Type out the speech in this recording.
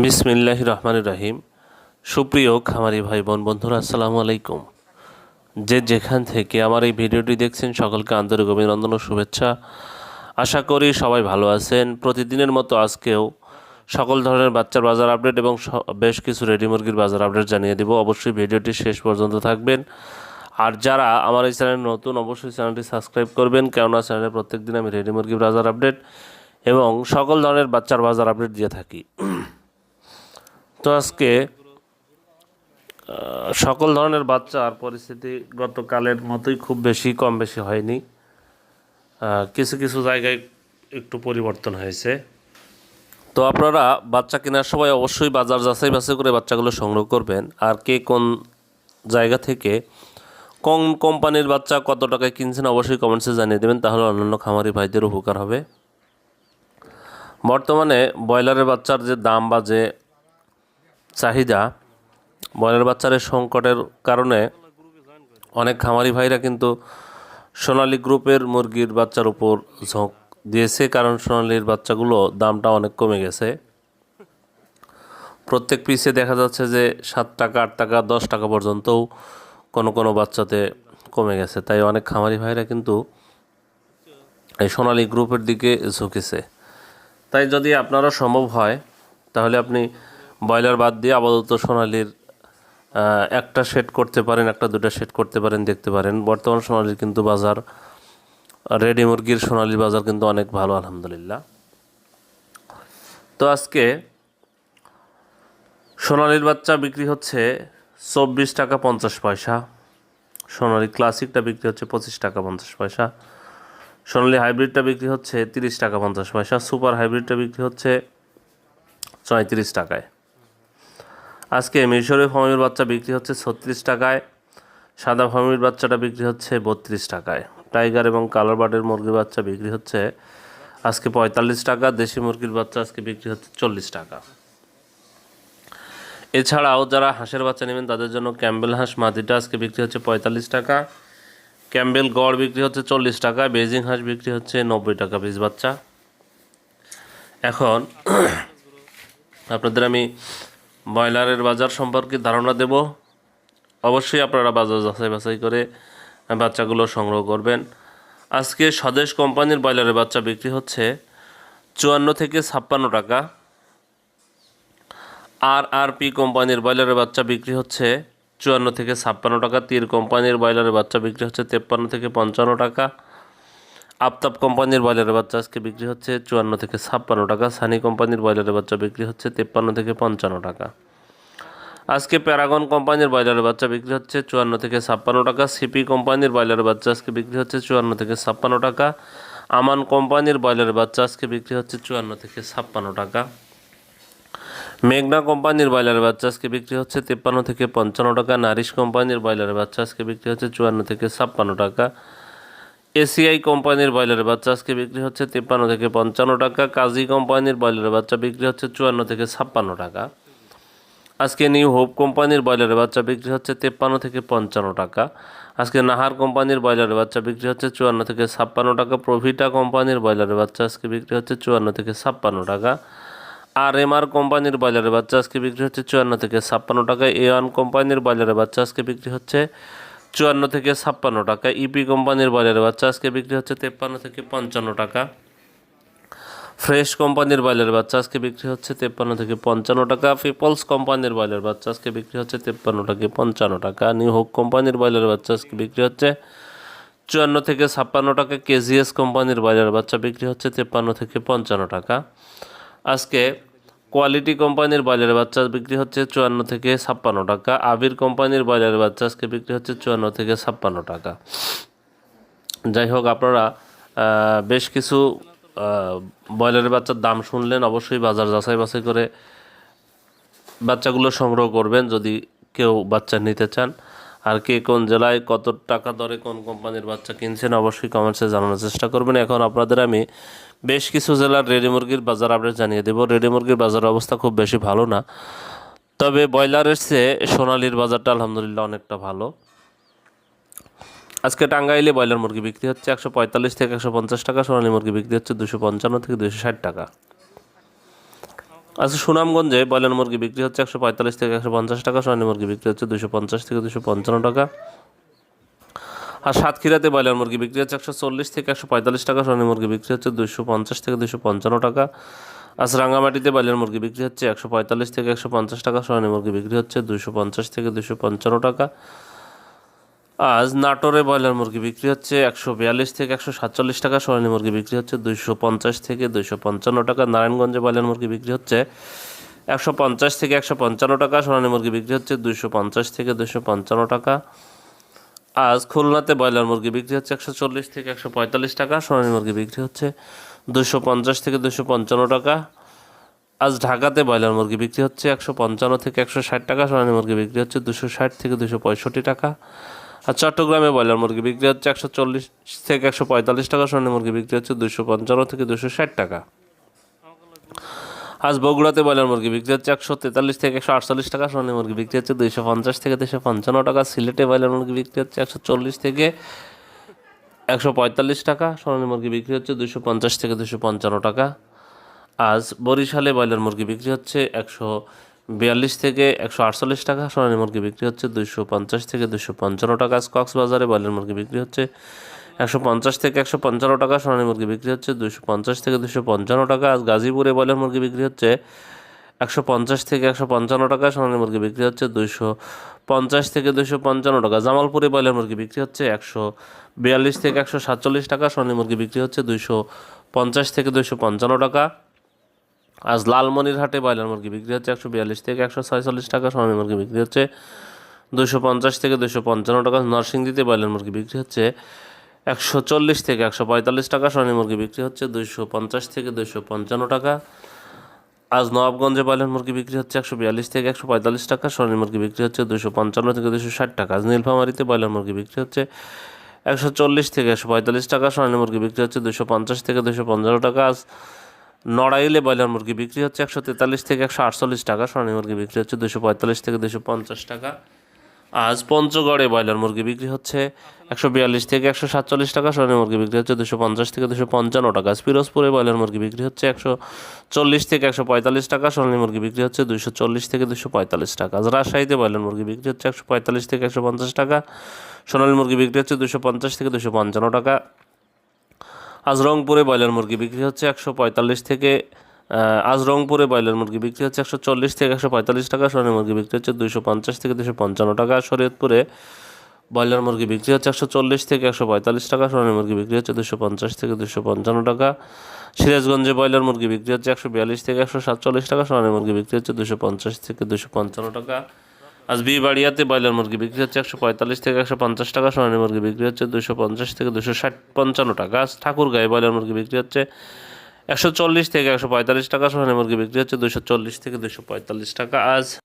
বিসমিল্লাহ রহমান রাহিম। সুপ্রিয় খামারি ভাই, বোন, বন্ধুরা, আসসালামু আলাইকুম। যে যেখান থেকে আমার এই ভিডিওটি দেখছেন, সকলকে আন্তরিক অভিনন্দন ও শুভেচ্ছা। আশা করি সবাই ভালো আছেন। প্রতিদিনের মতো আজকেও সকল ধরনের বাচ্চার বাজার আপডেট এবং বেশ কিছু রেডি মুরগির বাজার আপডেট জানিয়ে দেব। অবশ্যই ভিডিওটি শেষ পর্যন্ত থাকবেন। আর যারা আমার এই চ্যানেল নতুন, অবশ্যই চ্যানেলটি সাবস্ক্রাইব করবেন, কেননা চ্যানেলে প্রত্যেকদিন আমি রেডি মুরগির বাজার আপডেট এবং সকল ধরনের বাচ্চার বাজার আপডেট দিয়ে থাকি। তো আজকে সকল ধরনের বাচ্চার পরিস্থিতি গতকালের মতোই খুব বেশি, কম বেশি হয়নি। কিছু কিছু জায়গায় একটু পরিবর্তন হয়েছে। তো আপনারা বাচ্চা কেনার সময় অবশ্যই বাজার যাচাই বাছাই করে বাচ্চাগুলো সংগ্রহ করবেন। আর কে কোন জায়গা থেকে কোন কোম্পানির বাচ্চা কত টাকায় কিনছেন অবশ্যই কমেন্টসে জানিয়ে দেবেন, তাহলে অন্যান্য খামারি ভাইদের উপকার হবে। বর্তমানে ব্রয়লারের বাচ্চার যে দাম বা যে চাহিদা ব্রয়লার বাচ্চার সংকটের কারণে অনেক খামারি ভাইরা কিন্তু সোনালী গ্রুপের মুরগির বাচ্চার উপর ঝোঁক দিয়েছে, কারণ সোনালির বাচ্চাগুলো দামটা অনেক কমে গেছে। প্রত্যেক পিসে দেখা যাচ্ছে যে সাত টাকা, আট টাকা, দশ টাকা পর্যন্তও কোনো কোনো বাচ্চাতে কমে গেছে। তাই অনেক খামারি ভাইরা কিন্তু এই সোনালী গ্রুপের দিকে ঝুঁকেছে। তাই যদি আপনারও সম্ভব হয়, তাহলে আপনি ব্রয়লার বাদ দিয়ে আপাতত সোনালির একটা সেট করতে পারেন, একটা দুটা সেট করতে পারেন, দেখতে পারেন। বর্তমান সোনালির কিন্তু বাজার রেডি মুরগির সোনালির বাজার কিন্তু অনেক ভালো, আলহামদুলিল্লাহ। তো আজকে সোনালির বাচ্চা বিক্রি হচ্ছে চব্বিশ টাকা পঞ্চাশ পয়সা। সোনালি ক্লাসিকটা বিক্রি হচ্ছে পঁচিশ টাকা পঞ্চাশ পয়সা। সোনালি হাইব্রিডটা বিক্রি হচ্ছে তিরিশ টাকা পঞ্চাশ পয়সা। সুপার হাইব্রিডটা বিক্রি হচ্ছে ছয়ত্রিশ টাকায়। আজকে মিশরের ফর্মের বাচ্চা বিক্রি হচ্ছে ছত্রিশ টাকায়, সাদা ফর্মের বাচ্চাটা বিক্রি হচ্ছে বত্রিশ টাকায়। টাইগার এবং কালার বার্ডের মুরগির বাচ্চা বিক্রি হচ্ছে আজকে পঁয়তাল্লিশ টাকা, দেশি মুরগির বাচ্চা আজকে বিক্রি হচ্ছে চল্লিশ টাকা। এছাড়াও যারা হাঁসের বাচ্চা নেবেন, তাদের জন্য ক্যাম্বেল হাঁস মাটিটা আজকে বিক্রি হচ্ছে পঁয়তাল্লিশ টাকা। ক্যাম্বেল গড় বিক্রি হচ্ছে চল্লিশ টাকা, বেজিং হাঁস বিক্রি হচ্ছে নব্বই টাকা পিস বাচ্চা। এখন আপনাদের আমি ব্রয়লারের বাজার সম্পর্কে ধারণা দেব। অবশ্যই আপনারা বাজার যাচাই বাছাই করে বাচ্চাগুলো সংগ্রহ করবেন। আজকে স্বদেশ কোম্পানির ব্রয়লারের বাচ্চা বিক্রি হচ্ছে চুয়ান্ন থেকে ছাপ্পান্ন টাকা। আর আর পি কোম্পানির ব্রয়লারের বাচ্চা বিক্রি হচ্ছে চুয়ান্ন থেকে ছাপ্পান্ন টাকা। তীর কোম্পানির ব্রয়লারের বাচ্চা বিক্রি হচ্ছে তেপ্পান্ন থেকে পঞ্চান্ন টাকা। আফতাব কোম্পানির ব্রয়লারের বাচ্চা আজকে বিক্রি হচ্ছে চুয়ান্ন থেকে ছাপ্পান্ন টাকা। সানি কোম্পানির ব্রয়লারের বাচ্চা বিক্রি হচ্ছে তেপ্পান্ন থেকে পঞ্চান্ন টাকা। আজকে প্যারাগন কোম্পানির ব্রয়লারের বাচ্চা বিক্রি হচ্ছে চুয়ান্ন থেকে ছাপ্পান্ন টাকা। সিপি কোম্পানির ব্রয়লারের বাচ্চা আজকে বিক্রি হচ্ছে চুয়ান্ন থেকে ছাপ্পান্ন টাকা। আমান কোম্পানির ব্রয়লারের বাচ্চা আজকে বিক্রি হচ্ছে চুয়ান্ন থেকে ছাপ্পান্ন টাকা। মেঘনা কোম্পানির ব্রয়লারের বাচ্চা আজকে বিক্রি হচ্ছে তেপ্পান্ন থেকে পঞ্চান্ন টাকা। নারিশ কোম্পানির ব্রয়লারের বাচ্চা আজকে বিক্রি হচ্ছে চুয়ান্ন থেকে ছাপ্পান্ন টাকা। এসিআই কোম্পানির ব্রয়লারের বাচ্চা আজকে বিক্রি হচ্ছে তিপ্পান্ন থেকে পঞ্চান্ন টাকা। কাজী কোম্পানির ব্রয়লারের বাচ্চা বিক্রি হচ্ছে চুয়ান্ন থেকে ছাপ্পান্ন টাকা। আজকে নিউ হোপ কোম্পানির ব্রয়লারের বাচ্চা বিক্রি হচ্ছে তেপ্পান্ন থেকে পঞ্চান্ন টাকা। আজকে নাহার কোম্পানির ব্রয়লারের বাচ্চা বিক্রি হচ্ছে চুয়ান্ন থেকে ছাপ্পান্ন টাকা। প্রভিটা কোম্পানির ব্রয়লারের বাচ্চা আজকে বিক্রি হচ্ছে চুয়ান্ন থেকে ছাপ্পান্ন টাকা। আর এম আর কোম্পানির ব্রয়লারের বাচ্চা আজকে বিক্রি হচ্ছে চুয়ান্ন থেকে ছাপ্পান্ন টাকা। এ ওয়ান কোম্পানির ব্রয়লারের বাচ্চা আজকে বিক্রি হচ্ছে চুয়ান্ন থেকে ছাপ্পান্ন টাকা। ইপি কোম্পানির ব্রয়লারের বাচ্চা, আজকে বিক্রি হচ্ছে তেপ্পান্ন থেকে পঞ্চান্ন টাকা। ফ্রেশ কোম্পানির ব্রয়লারের বাচ্চা, আজকে বিক্রি হচ্ছে তেপ্পান্ন থেকে পঞ্চান্ন টাকা। পিপলস কোম্পানির ব্রয়লার বাচ্চা, আজকে বিক্রি হচ্ছে তেপ্পান্ন থেকে পঞ্চান্ন টাকা। নিউ হোক কোম্পানির ব্রয়লার বাচ্চা, আজকে বিক্রি হচ্ছে চুয়ান্ন থেকে ছাপ্পান্ন টাকা। কেজিএস কোম্পানির ব্রয়লার বাচ্চা, বিক্রি হচ্ছে তেপ্পান্ন থেকে পঞ্চান্ন টাকা। আজকে কোয়ালিটি কোম্পানির ব্রয়লার বাচ্চা বিক্রি হচ্ছে চুয়ান্ন থেকে ছাপ্পান্ন টাকা। আবির কোম্পানির ব্রয়লার বাচ্চা আজকে বিক্রি হচ্ছে চুয়ান্ন থেকে ছাপ্পান্ন টাকা। যাই হোক, আপনারা বেশ কিছু ব্রয়লারের বাচ্চার দাম শুনলেন। অবশ্যই বাজার যাচাই বাছাই করে বাচ্চাগুলো সংগ্রহ করবেন যদি কেউ বাচ্চা নিতে চান। আর কে কোন জেলায় কত টাকা দরে কোন কোম্পানির বাচ্চা কিনছেন অবশ্যই কমেন্টসে জানানোর চেষ্টা করবেন। এখন আপনাদের আমি বেশ কিছু জেলার রেডি মুরগির বাজার আপডেট জানিয়ে দেবো। রেডি মুরগির বাজার অবস্থা খুব বেশি ভালো না। তবে ব্রয়লারের চেয়ে সোনালির বাজারটা আলহামদুলিল্লাহ অনেকটা ভালো। আজকে টাঙ্গাইলে ব্রয়লার মুরগি বিক্রি হচ্ছে একশো পঁয়তাল্লিশ থেকে একশো পঞ্চাশ টাকা, সোনালী মুরগি বিক্রি হচ্ছে দুশো পঞ্চান্ন থেকে দুশো ষাট টাকা। আচ্ছা সুনামগঞ্জে ব্রয়লার মুরগি বিক্রি হচ্ছে একশো পঁয়তাল্লিশ থেকে একশো পঞ্চাশ টাকা, সোনালী মুরগি বিক্রি হচ্ছে দুশো পঞ্চাশ থেকে দুশো পঞ্চান্ন টাকা। আর সাতক্ষীরাতে ব্রয়লার মুরগি বিক্রি হচ্ছে একশো চল্লিশ থেকে একশো পঁয়তাল্লিশ টাকা, সোনালী মুরগি বিক্রি হচ্ছে দুশো পঞ্চাশ থেকে দুশো পঞ্চান্ন টাকা। আজ রাঙ্গামাটিতে ব্রয়লার মুরগি বিক্রি হচ্ছে একশো পঁয়তাল্লিশ থেকে একশো পঞ্চাশ টাকা, সোনালী মুরগি বিক্রি হচ্ছে দুশো পঞ্চাশ থেকে দুশো পঞ্চান্ন টাকা। আজ নাটোরে ব্রয়লার মুরগি বিক্রি হচ্ছে একশো বিয়াল্লিশ থেকে একশো সাতচল্লিশ টাকা, সোনালী মুরগি বিক্রি হচ্ছে দুইশো পঞ্চাশ থেকে দুইশো পঞ্চান্ন টাকা। নারায়ণগঞ্জে ব্রয়লার মুরগি বিক্রি হচ্ছে একশো পঞ্চাশ থেকে একশো পঞ্চান্ন টাকা, সোনালী মুরগি বিক্রি হচ্ছে দুইশো পঞ্চাশ থেকে দুইশো পঞ্চান্ন টাকা। আজ খুলনাতে ব্রয়লার মুরগি বিক্রি হচ্ছে একশো চল্লিশ থেকে একশো পঁয়তাল্লিশ টাকা, সোনালী মুরগি বিক্রি হচ্ছে দুশো পঞ্চাশ থেকে দুশো পঞ্চান্ন টাকা। আজ ঢাকাতে ব্রয়লার মুরগি বিক্রি হচ্ছে একশো পঞ্চান্ন থেকে একশো ষাট টাকা, সোনালী মুরগি বিক্রি হচ্ছে দুশো ষাট থেকে দুশো পঁয়ষট্টি টাকা। আর চট্টগ্রামে ব্রয়লার মুরগি বিক্রি হচ্ছে একশো চল্লিশ থেকে একশো পঁয়তাল্লিশ টাকা, সোনালী মুরগি বিক্রি হচ্ছে দুশো পঞ্চান্ন থেকে দুশো ষাট টাকা। আজ বগুড়াতে ব্রয়লার মুরগি বিক্রি হচ্ছে একশো তেতাল্লিশ থেকে একশো আটচল্লিশ টাকা, সোনালী মুরগি বিক্রি হচ্ছে দুইশো পঞ্চাশ থেকে দুশো পঞ্চান্ন টাকা, সিলেটে ব্রয়লার মুরগি বিক্রি হচ্ছে একশো চল্লিশ থেকে একশো পঁয়তাল্লিশ টাকা, সোনালী মুরগি বিক্রি হচ্ছে দুশো পঞ্চাশ থেকে দুশো পঞ্চান্ন টাকা। আজ বরিশালে ব্রয়লার মুরগি বিক্রি হচ্ছে একশো বিয়াল্লিশ থেকে একশো আটচল্লিশ টাকা, সোনালী মুরগি বিক্রি হচ্ছে দুশো পঞ্চাশ থেকে দুশো পঞ্চান্ন টাকা। আজ কক্সবাজারে ব্রয়লার মুরগি বিক্রি হচ্ছে একশো পঞ্চাশ থেকে একশো পঞ্চান্ন টাকা সোনালী মুরগি বিক্রি হচ্ছে দুশো পঞ্চাশ থেকে দুশো পঞ্চান্ন টাকা। আজ গাজীপুরে ব্রয়লার মুরগি বিক্রি হচ্ছে, একশো পঞ্চাশ থেকে একশো পঞ্চান্ন টাকা সোনালী মুরগি বিক্রি হচ্ছে দুশো পঞ্চাশ থেকে দুশো পঞ্চান্ন টাকা। জামালপুরে বয়লার মুরগি বিক্রি হচ্ছে, একশো বিয়াল্লিশ থেকে একশো সাতচল্লিশ টাকা সোনালী মুরগি বিক্রি হচ্ছে দুশো পঞ্চাশ থেকে দুশো পঞ্চান্ন টাকা। আজ লালমনিরহাটে ব্রয়লার মুরগি বিক্রি হচ্ছে, একশো বিয়াল্লিশ থেকে একশো ছয়চল্লিশ টাকা সোনালী মুরগি বিক্রি হচ্ছে দুশো পঞ্চাশ থেকে দুশো পঞ্চান্ন টাকা। নরসিংদীতে ব্রয়লার মুরগি বিক্রি হচ্ছে একশো চল্লিশ থেকে একশো পঁয়তাল্লিশ টাকা সোনালী মুরগি বিক্রি হচ্ছে দুশো পঞ্চাশ থেকে দুশো পঞ্চান্ন টাকা। আজ নবাবগঞ্জে ব্রয়লার মুরগি বিক্রি হচ্ছে একশো বিয়াল্লিশ থেকে একশো পঁয়তাল্লিশ টাকা, সোনালী মুরগি বিক্রি হচ্ছে দুশো পঞ্চান্ন থেকে দুশো ষাট টাকা। আজ নীলফামারিতে ব্রয়লার মুরগি বিক্রি হচ্ছে একশো চল্লিশ থেকে একশো পঁয়তাল্লিশ টাকা, সোনালী মুরগি বিক্রি হচ্ছে দুশো পঞ্চাশ থেকে দুশো পঞ্চান্ন টাকা। আজ নড়াইলে ব্রয়লার মুরগি বিক্রি হচ্ছে একশো তেতাল্লিশ থেকে একশো আটচল্লিশ টাকা, সোনালী মুরগি বিক্রি হচ্ছে দুশো পঁয়তাল্লিশ থেকে দুশো পঞ্চাশ টাকা। আজ পঞ্চগড়ে ব্রয়লার মুরগি বিক্রি হচ্ছে একশো বিয়াল্লিশ থেকে একশো সাতচল্লিশ টাকা, সোনালী মুরগি বিক্রি হচ্ছে দুশো পঞ্চাশ থেকে দুশো পঞ্চান্ন টাকা পিরোজপুরে ব্রয়লার মুরগি বিক্রি হচ্ছে একশো চল্লিশ থেকে একশো পঁয়তাল্লিশ টাকা, সোনালী মুরগি বিক্রি হচ্ছে দুশো চল্লিশ থেকে দুশো পঁয়তাল্লিশ টাকা, আজ রাজশাহীতে ব্রয়লার মুরগি বিক্রি হচ্ছে একশো পঁয়তাল্লিশ থেকে একশো পঞ্চাশ টাকা, সোনালী মুরগি বিক্রি হচ্ছে দুশো পঞ্চাশ থেকে দুশো পঞ্চান্ন টাকা, আজ রংপুরে ব্রয়লার মুরগি বিক্রি হচ্ছে একশো পঁয়তাল্লিশ থেকে আজ রংপুরে ব্রয়লার মুরগি বিক্রি হচ্ছে একশো চল্লিশ থেকে একশো পঁয়তাল্লিশ টাকা, সোনালী মুরগি বিক্রি হচ্ছে দুশো পঞ্চাশ থেকে দুশো পঞ্চান্ন টাকা। শরীয়তপুরে ব্রয়লার মুরগি বিক্রি হচ্ছে একশো চল্লিশ থেকে একশো পঁয়তাল্লিশ টাকা, সোনালী মুরগি বিক্রি হচ্ছে দুশো পঞ্চাশ থেকে দুশো পঞ্চান্ন টাকা। সিরাজগঞ্জে ব্রয়লার মুরগি বিক্রি হচ্ছে একশো বিয়াল্লিশ থেকে একশো সাতচল্লিশ টাকা, সোনালী মুরগি বিক্রি হচ্ছে দুশো পঞ্চাশ থেকে দুশো পঞ্চান্ন টাকা। আজ বিবাড়িয়াতে ব্রয়লার মুরগি বিক্রি হচ্ছে একশো পঁয়তাল্লিশ থেকে একশো পঞ্চাশ টাকা, সোনালী মুরগি বিক্রি হচ্ছে দুশো পঞ্চাশ থেকে দুশো ষাট পঞ্চান্ন টাকা। আজ ঠাকুরগাঁয়ে ব্রয়লার মুরগি বিক্রি হচ্ছে একশো চল্লিশ থেকে একশো পঁয়তাল্লিশ টাকা সোনালী মুরগি বিক্রি হচ্ছে দুশো চল্লিশ থেকে দুশো পঁয়তাল্লিশ টাকা আজ।